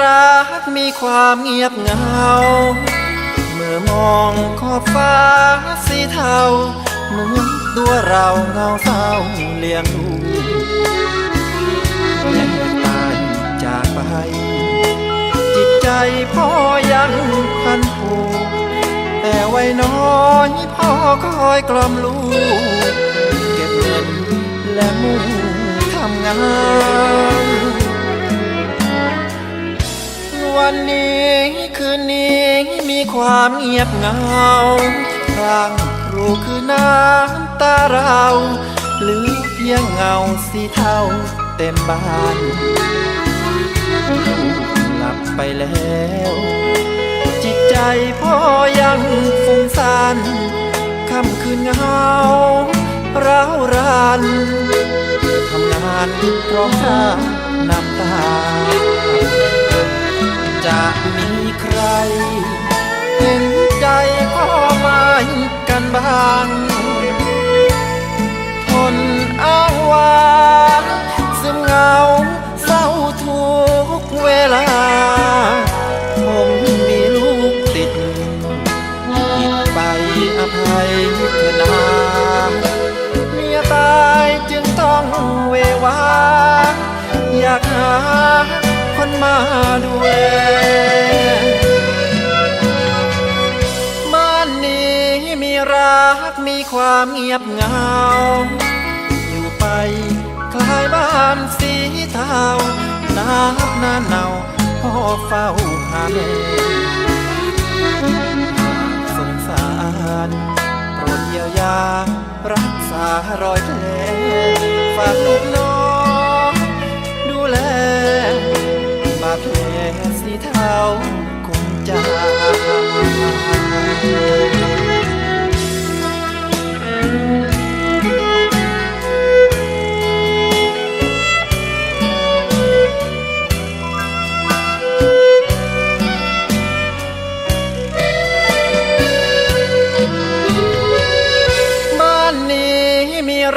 ราดมีความเงียบเหงา เมื่อมองขอบฟ้าสีเทาเหมือนตัวเราเงาเศร้าเลี้ยงดูแม่ตายจากไป จิตใจพ่อยังพันผูกแต่ไว้น้อยพ่อคอยกล่อมลูก วันนี้คืนนี้มีความเงียบเหงาร่างครูคือน้ำตาเราหลือเพียงเงาสีเทาเต็มบ้านหลับไปแล้ว จิตใจพ่อยังฟุ้งซ่านค่ำคืนเหงาร้าวรานทำงานร้องไห้ เถอะนาเมียตายจึงต้องเววา อยากหาคนมาดูแลบ้านนี้มีรักมีความเงียบเหงา อยู่ไปคล้ายบ้านสีเทานับหน้าเนาพ่อเฝ้าหาแม่ารอยแผลฝากลูกน้อง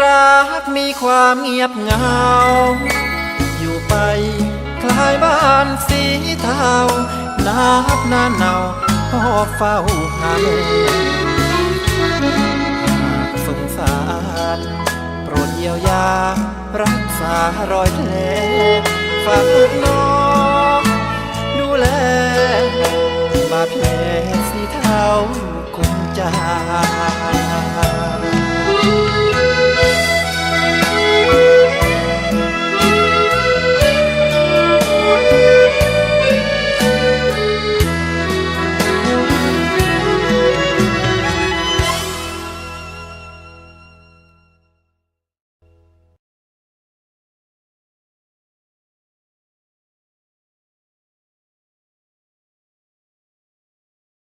รักมีความเงียบเหงา อยู่ไปคลายบ้านสีเทานับหน้าเนาวพ่อเฝ้าหาสงสารโปรดเยียวยา รักษารอยแผลฝากลูกน้องดูแลบาดแผลสีเทาคงจาง